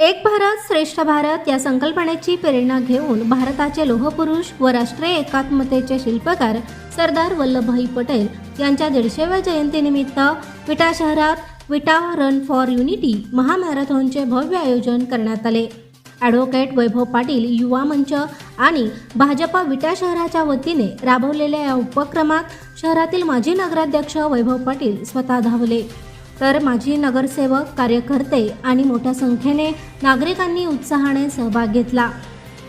एक भारत श्रेष्ठ भारत या संकल्पनेची प्रेरणा घेऊन भारताचे लोहपुरुष व राष्ट्रीय एकात्मतेचे शिल्पकार सरदार वल्लभभाई पटेल यांच्या दीडशेव्या जयंतीनिमित्त विटा शहरात विटा रन फॉर युनिटी महामॅरेथॉनचे भव्य आयोजन करण्यात आले. ॲडव्होकेट वैभव पाटील युवा मंच आणि भाजपा विटा शहराच्या वतीने राबवलेल्या या उपक्रमात शहरातील माजी नगराध्यक्ष वैभव पाटील स्वतः धावले. तर माजी नगरसेवक कार्यकर्ते आणि मोठ्या संख्येने नागरिकांनी उत्साहाने सहभाग घेतला.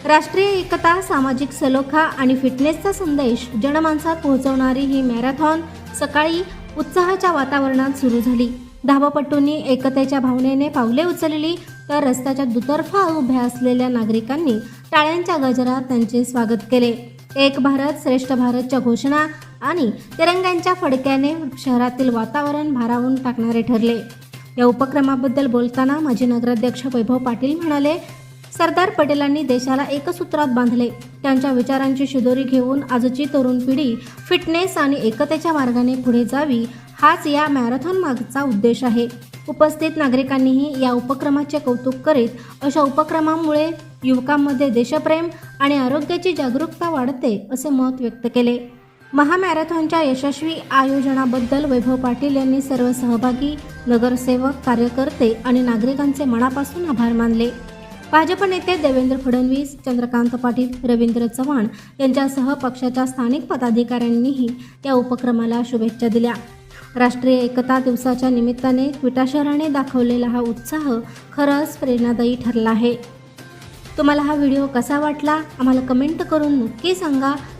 राष्ट्रीय एकता सामाजिक सलोखा आणि फिटनेसचा संदेश जनमानसात पोहोचवणारी ही मॅरेथॉन सकाळी उत्साहाच्या वातावरणात सुरू झाली. धावपटूंनी एकतेच्या भावनेने पावले उचलली तर रस्त्याच्या दुतर्फा उभ्या असलेल्या नागरिकांनी टाळ्यांच्या गजरात त्यांचे स्वागत केले. एक भारत श्रेष्ठ भारतच्या घोषणा आणि तिरंग्यांच्या फडक्याने शहरातील वातावरण भारावून टाकणारे ठरले. या उपक्रमाबद्दल बोलताना माजी नगराध्यक्ष वैभव पाटील म्हणाले सरदार पटेलांनी देशाला एकसूत्रात बांधले. त्यांच्या विचारांची शिदोरी घेऊन आजची तरुण पिढी फिटनेस आणि एकतेच्या मार्गाने पुढे जावी हाच या मॅरेथॉन मागचा उद्देश आहे. उपस्थित नागरिकांनीही या उपक्रमाचे कौतुक करीत अशा उपक्रमामुळे युवकांमध्ये देशप्रेम आणि आरोग्याची जागरूकता वाढते असे मत व्यक्त केले. महामॅरेथॉनच्या यशस्वी आयोजनाबद्दल वैभव पाटील यांनी सर्व सहभागी नगरसेवक कार्यकर्ते आणि नागरिकांचे मनापासून आभार मानले. भाजप नेते देवेंद्र फडणवीस चंद्रकांत पाटील रवींद्र चव्हाण यांच्यासह पक्षाच्या स्थानिक पदाधिकाऱ्यांनीही या उपक्रमाला शुभेच्छा दिल्या. राष्ट्रीय एकता दिवसाच्या निमित्ताने क्विटा शहराने दाखवलेला हा उत्साह खरंच प्रेरणादायी ठरला आहे. तुम्हाला हा व्हिडिओ कसा वाटला? आम्हाला कमेंट करून नक्की सांगा.